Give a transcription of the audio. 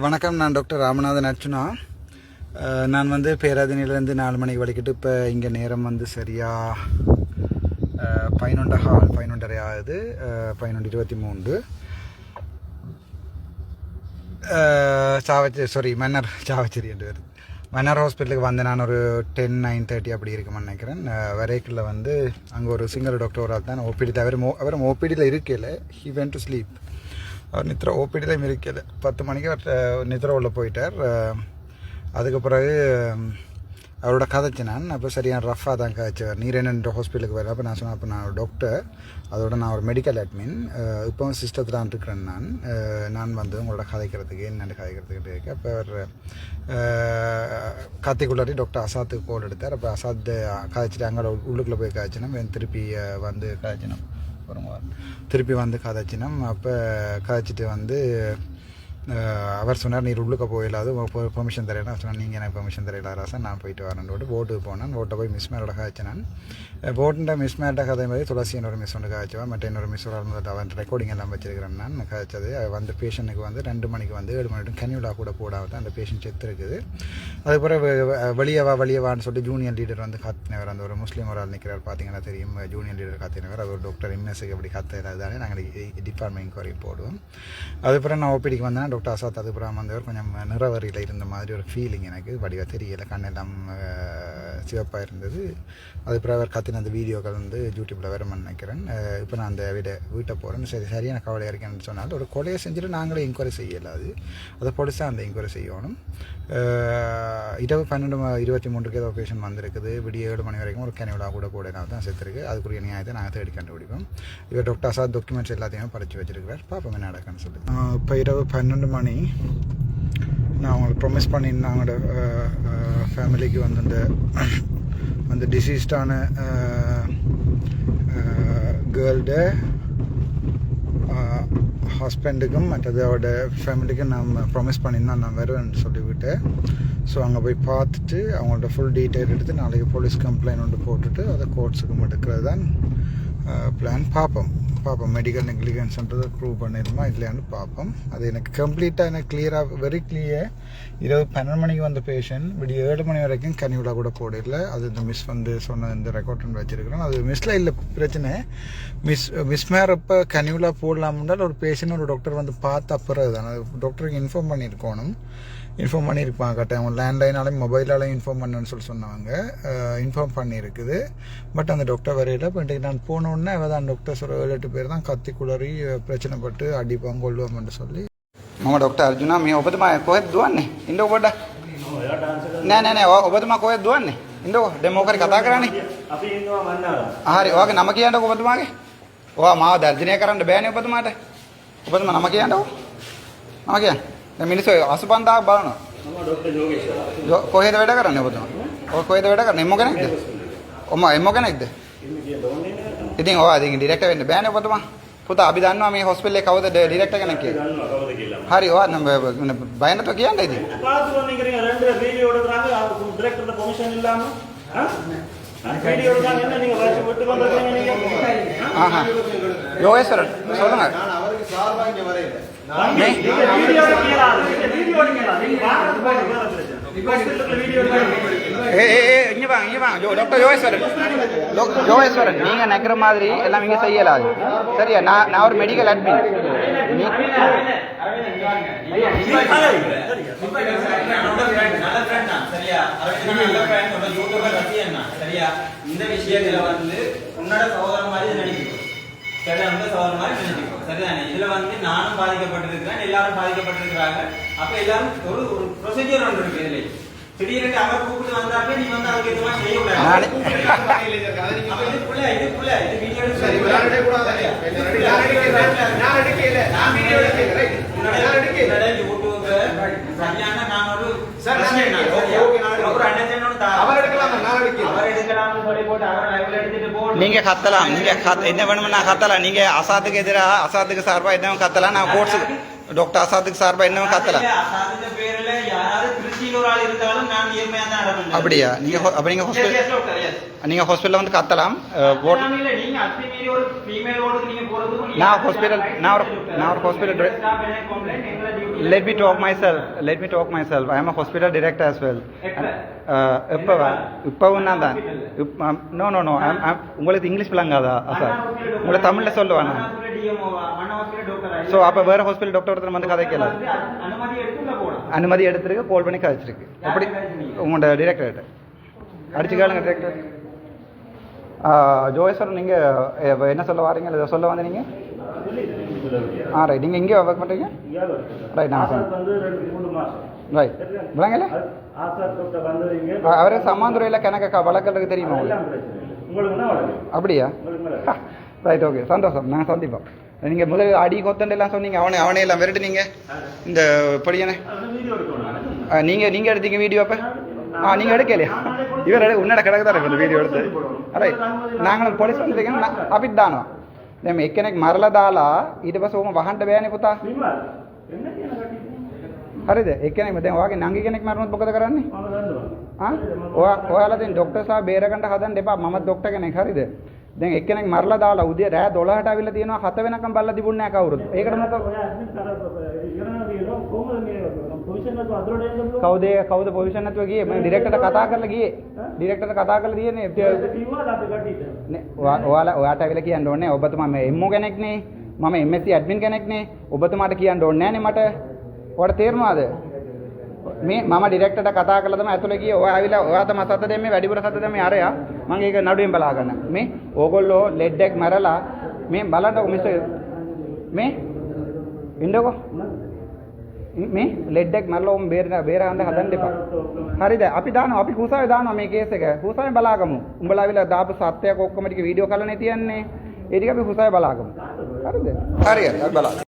வணக்கம். நான் டாக்டர் ராமநாதன் அர்ச்சுனா நான் வந்து பேராதனையிலேருந்து நாலு மணிக்கு வலிக்கிட்டு இப்போ இங்கே நேரம் வந்து சரியாக அஹ், பதினொன்று ஹால் பதினொன்றரை ஆகுது. பதினொன்று இருபத்தி மூன்று. சாவச்சி சாரி மன்னர் சாவச்சேரி என்று வருது. மன்னர் ஹாஸ்பிட்டலுக்கு வந்து நான் ஒரு டென் நைன் தேர்ட்டி அப்படி இருக்குமென்னு நினைக்கிறேன். வரைக்கில் வந்து அங்கே ஒரு சிங்கிள் டாக்டர் ஒரு ஆள் தான் ஓபிடி தவிர மோ அவர் ஓபிடியில் இருக்கல. ஹி வென்ட் டு ஸ்லீப் அவர் நித்ரா ஓபிடியில் இருக்கல பத்து மணிக்கு அவர் நித்ரா உள்ள போயிட்டார். அதுக்கு பிறகு அவரோட கதைச்சு நான் அப்போ சரியான ரஃபாக தான் கதைச்சார் நீர் என்ன ஹாஸ்பிட்டலுக்கு வர அப்போ நான் சொன்னேன் அப்போ நான் டாக்டர் அதோட நான் ஒரு மெடிக்கல் அட்மின் இப்போவும் சிஸ்டத்தில் தான் இருக்கிறேன் நான். நான் வந்து உங்களோட கதைக்கிறதுக்கு என்னென்னு கதைக்கிறதுக்கு இருக்கு அப்போ அவர் காத்திக்குள்ளாரி டாக்டர் அசாத்துக்கு கோல் எடுத்தார். அப்போ அசாத் கதைச்சிட்டு அங்கே உள்ளுக்குள்ளே போய் காய்ச்சினோம் இவன் திருப்பி வந்து காய்ச்சினோம் வருவார் திருப்பி வந்து கதைச்சினோம். அப்போ கதைச்சிட்டு வந்து அவர் சொன்னார் நீர் உள்ளுக்க போயிடாது பெர்மிஷன் தரையில சொன்னார் நீங்கள் எனக்கு பெர்மிஷன் தரையில ராசா? நான் போயிட்டு வரேன். போட்டு போட்டுக்கு போனேன். போட்டை போய் மிஸ் மேலோட காய்ச்சி நான் போட்டுட்ட மிஸ் மேட்ட கதை மாதிரி துளசி என்னோட மிஸ் ஒன்று காய்ச்சுவா மற்ற இன்னொரு மிஸ் ஒரு அவன் ரெக்கார்டிங் எல்லாம் வச்சிருக்கிறேன். நான் காய்ச்சது வந்து பேஷண்ட்டுக்கு வந்து ரெண்டு மணிக்கு வந்து ஏழு மணி கன்யூலா கூட போடாமல் தான் அந்த பேஷண்ட் செத்து இருக்குது. அதுக்கப்புறம் வெளியே வா வெளியே சொல்லிட்டு ஜூனியர் லீடர் வந்து காத்தினவர் அந்த ஒரு முஸ்லீம் ஒரு ஆள் நிற்கிறார் பார்த்தீங்கன்னா தெரியும்? ஜூனியர் லீடர் காத்தினவர் அவர் டாக்டர் எம்எஸ்க்கு எப்படி காத்துறது தானே நாங்கள் டிபார்ட்மெண்ட் இன்கொயரி போடுவோம். அதுக்கப்புறம் நான் ஓபிடிக்கு வந்தேன் டாக்டர் அசாத் அதுக்கப்புறம் வந்தவர் கொஞ்சம் நிறவரியில் இருந்த மாதிரி ஒரு ஃபீலிங் எனக்கு. வடிவாக தெரியலை கண்ணெல்லாம் சிவப்பாக இருந்தது. அதுக்கப்புறம் அவர் கத்தின அந்த வீடியோக்கள் வந்து யூடியூப்பில் வர நினைக்கிறேன். இப்போ நான் அந்த வீட வீட்டை போகிறேன்னு சரி சரியான கவலையாக இருக்கேன்னு சொன்னாலும் ஒரு கொலையை செஞ்சுட்டு நாங்களே இன்கொயரி செய்யலாது அதை. பொலிசாக அந்த இன்கொயரி செய்யணும். இரவு பன்னெண்டு ம- இருபத்தி மூன்றுக்கு ஏதோ பேஷண்ட் வந்திருக்குது. விடிய ஏழு மணி வரைக்கும் ஒரு கனிவிழா கூட கூட தான் செத்துருக்கு அதுக்குரிய நியாயத்தை நாங்கள் தேடி கண்டுபிடிப்போம். இவர் டாக்டர் சார் டாக்குமெண்ட்ஸ் எல்லாத்தையுமே படித்து வச்சிருக்கிறார். பார்ப்போம் என்ன நடக்குன்னு சொல்லி இப்போ இரவு பன்னெண்டு மணி. நான் அவங்களுக்கு ப்ரொமிஸ் பண்ணியிருந்தேன் அவங்களோட ஃபேமிலிக்கு வந்து இந்த அந்த டிசீஸ்டான கேர்ள்ட ஹஸ்பண்டுக்கும் மற்றது அவரோட ஃபேமிலிக்கும் நான் ப்ராமிஸ் பண்ணியிருந்தேன் நான் வருவேன்னு சொல்லிவிட்டு ஸோ அங்கே போய் பார்த்துட்டு அவங்களோட ஃபுல் டீட்டெயில் எடுத்து நாளைக்கு போலீஸ் கம்ப்ளைண்ட் ஒன்று போட்டுட்டு அதை கோர்ட்ஸுக்கு எடுக்கிறது தான் பிளான் பார்ப்போம். பார்ப்போம் மெடிக்கல் நெக்லிகன்ஸ்ன்றதை ப்ரூவ் பண்ணிடுமா இல்லையான்னு பார்ப்போம் அது எனக்கு கம்ப்ளீட்டாக எனக்கு கிளியராக வெரி கிளியர் இரவு பன்னெண்டு மணிக்கு வந்த பேஷண்ட் விடிய ஏழு மணி வரைக்கும் கனிவிழா கூட போடல. அது இந்த மிஸ் வந்து சொன்ன இந்த ரெக்கார்டன் வச்சுருக்கிறோம். அது மிஸ்ல இல்லை பிரச்சனை. மிஸ் மிஸ் மேரப்போ கனிவிழா போடலாம்னால் ஒரு பேஷண்ட் ஒரு டாக்டர் வந்து பார்த்து அப்புறம் தானே டாக்டருக்கு இன்ஃபார்ம் பண்ணியிருக்கணும். இன்ஃபார்ம் பண்ணியிருப்பாங்க கட்டாயம் லேண்ட்லைனாலையும் மொபைலாலையும் இன்ஃபார்ம் பண்ணுன்னு சொல்லி சொன்னாங்க இன்ஃபார்ம் பண்ணியிருக்குது பட் அந்த டாக்டர் வரையில இப்போ இன்றைக்கு நான் போன உடனே அவள் தான் டாக்டர்ஸ் ஒரு ஏழு எட்டு பேர் தான் கத்தி குளறி பிரச்சனைப்பட்டு அடிப்பாங்க கொள்வோம்னு சொல்லி මම ඩොක්ට අර්ජුනා මේ ඔබතුමා කොහෙත් දුවන්නේ ඉන්න පොඩ නෑ නෑ නෑ ඔ- ඔබතුමා කොහෙත් දුවන්නේ ඉන්න දැන් මොකරි කතා කරන්නේ අපි ඉන්නවා මන්නාව. හරි ඔයාගේ නම කියන්නකො ඔබතුමාගේ ඔයා මාව දර්ජනය කරන්න බෑනේ ඔබතුමාට ඔබතුමා නම කියන්නකො නම කියන්න දැන් මිනිස්සු 85000ක් බලනවා මම ඩොක්ටර් යෝගේශ්වර. යෝ- කොහෙද වැඩ කරන්නේ ඔබතුමා ඔය කොහෙද වැඩ කරන්නේ එම්මෝ කෙනෙක්ද ඔම එම්මෝ කෙනෙක්ද ඉන්න කිය දෝන්නේ නැහැ. ඉතින් ඔයා ඉතින් ඩිරෙක්ටර් වෙන්න බෑනේ ඔබතුමා පුතා අපි දන්නවා මේ හොස්පිටල් එකේ කවුද ඩිරෙක්ටර් කෙනෙක් කියලා දන්නවා කවුද කියලා. හරි ඔයා නම් බය නැතුව කියන්න ඉතින් பாத்து வந்தீங்க ரெண்டு வீடியோ எடுக்கறாங்க அவங்க டைரக்டர் பெர்மிஷன் இல்லாம ஆ? வீடியோ எடுக்கறாங்க என்ன நீங்க வச்சு விட்டு வந்திருக்கீங்க நீங்க ஆஹா யோகேஸ்வரன் சொல்லுங்க நான் அவருக்கு சார்பா இங்க வரையில யோகேஸ்வரன். நீங்க நினைக்கிற மாதிரி எல்லாம் இங்க செய்யலாது சரியா? நான் நான் ஒரு மெடிக்கல் அட்மின்? இந்த விஷயத்துல வந்து உன்னோட சகோதரன் மாதிரி இதை நினைச்சுக்கோ. சரியா? உன்னோட சகோதரன் மாதிரி நினைச்சுக்கோ. சரிதானே? இதுல வந்து நானும் பாதிக்கப்பட்டிருக்கிறேன் எல்லாரும் பாதிக்கப்பட்டிருக்கிறாங்க. அப்ப எல்லாரும் ஒரு ஒரு ப்ரொசீஜர் ஒன்று இருக்கு இதுல. திடீர்னு அவர் கூப்பிட்டு வந்தாப்ப நீ வந்து அதுக்கு எதுவும் தான் அவர் எடுக்கலாமா? அவர் எடுக்கலாம்னு சொல்லி போட்டு அவர் லைவ்ல எடுத்துட்டு போகணும் நீங்க கத்தலாம் நீங்க கத்- என்ன வேணுமோ நான் கத்தலாம் நீங்க அசாத்துக்கு எதிராக அசாத்துக்கு சார்பா என்ன கத்தலாம் நான் கோர்ட்ஸுக்கு டாக்டர் அசாத்துக்கு சார்பா என்ன கத்தலாம் யாராவது திருச்சி கீழ ஒரு ஆள் இருந்தாலும் நான் நேர்மையா தான் நடப்பேன் அப்படியா? நீங்கள் அப்போ நீங்கள் Yes, ஹாஸ்பிட்டல். நீங்கள் ஹாஸ்பிட்டலில் வந்து கத்தலாம். ஓட் நான் இல்ல, நீங்க ஒரு நீங்க நீங்க நான் hospital- நான் ஒரு- நான் ஒரு hospital எங்க staff என்ன complaint, எங்களோட duty? Let me talk myself. Let me talk myself. I am a hospital director as well. எப்ப? uh, இப்போவா இப்போவும் நான் தான். நோ நோ நோ உங்களுக்கு இங்கிலீஷ் விளங்காதா சார் உங்களை தமிழில் சொல்லுவானா. ஸோ அப்போ வேறு ஹாஸ்பிட்டல் டாக்டர் ஒருத்தர் வந்து வந்து அனு- அனுமதி எடுத்துருக்கு கால் பண்ணி கதைச்சிருக்கு எப்படி? உங்களோட டிரெக்டர்கிட்ட அடிச்சு கேளுங்க டிரெக்டர் ஜோய் சார் நீங்கள் என்ன சொல்ல வாரீங்க? இல்லை சொல்ல வந்த நீங்கள் ஆ ரைட் நீங்கள் இங்கே ஒர்க் பண்ணுறீங்க ரைட் நான் ரைட் விளங்கல அவரே சமாந்துறையில் கணக்க வழக்கல் தெரியுமா அப்படியா? ரைட் ஓகே சந்தோஷம். நான் சந்திப்போம். நீங்கள் முதல் அடி கொத்தண்டெல்லாம் சொன்னீங்க அவனை அவனே எல்லாம் விரட்டுனீங்க. இந்த படியானே. நீங்கள் நீங்கள் எடுத்தீங்க வீடியோ அப்போ? ஆ நீங்கள் எடுக்கலையா? இவர் எடு உன்னோட கிடக்கு தான் இந்த வீடியோ எடுத்து. அரே நாங்களும் போலீஸ் வந்துருக்கேன் අපිත් දානවා දැන් මේ එක්කෙනෙක් මරලා දාලා ඊට පස්සේ ඔහම වහන්න බෑනේ පුතා. හරිද? එක්කෙනෙක් දැන් ඔයාගේ නංගි කෙනෙක් මරනොත් මොකද කරන්නේ? ආ? ඔයා ඔයාලා දැන් ડોක්ටර්ස්ලා බේරගන්න හදන්න එපා. මම ડોක්ටර් කෙනෙක්. හරිද? දැන් එක්කෙනෙක් මරලා දාලා උදේ රෑ 12ට අවිල්ලා තියෙනවා 7 වෙනකම් බල්ලා තිබුණේ නැහැ කවුරුත් ඒකට මොකද? කවුද කවුද පොසිෂන් නැතුව ගියේ? මම ඩිරෙක්ටර්ට කතා කරලා ගියේ. ඩිරෙක්ටර්ට කතා කරලා තියෙන්නේ. නේ, ඔයාලා ඔයාට ඇවිල්ලා කියන්න ඕනේ. ඔබතුමා මේ එම්මෝ කෙනෙක්නේ. මම MSc ඇඩ්මින් කෙනෙක්නේ. ඔබතුමාට කියන්න ඕනේ නෑනේ මට. ඔයාලට තේරෙනවද මේ මම ඩිරෙක්ටර්ට කතා කරලා තමයි ඇතුළේ ගියේ. ඔයා ඇවිල්ලා ඔයා තමයි සත දෙන්නේ වැඩිපුර සත දෙන්නේ අරයා. මම ඒක නඩුවෙන් බලා ගන්න මේ ඕගොල්ලෝ ලෙඩ් එක මරලා මේ බලන්නකො මිස්ටර් මේ ඉන්නකො? මේ ලෙඩ් එක මරලා උන් බේර බේර ගන්න හදන්න එපා. හරිද? අපි දානවා අපි කුසාවේ දානවා මේ කේස් එක. කුසාවේ බලාගමු. උඹලා ඇවිල්ලා දාපු සත්‍යයක් ඔක්කොම ටික වීඩියෝ කරලානේ තියන්නේ. ඒ ටික අපි කුසාවේ බලාගමු. හරිද? හරියට අපි බලමු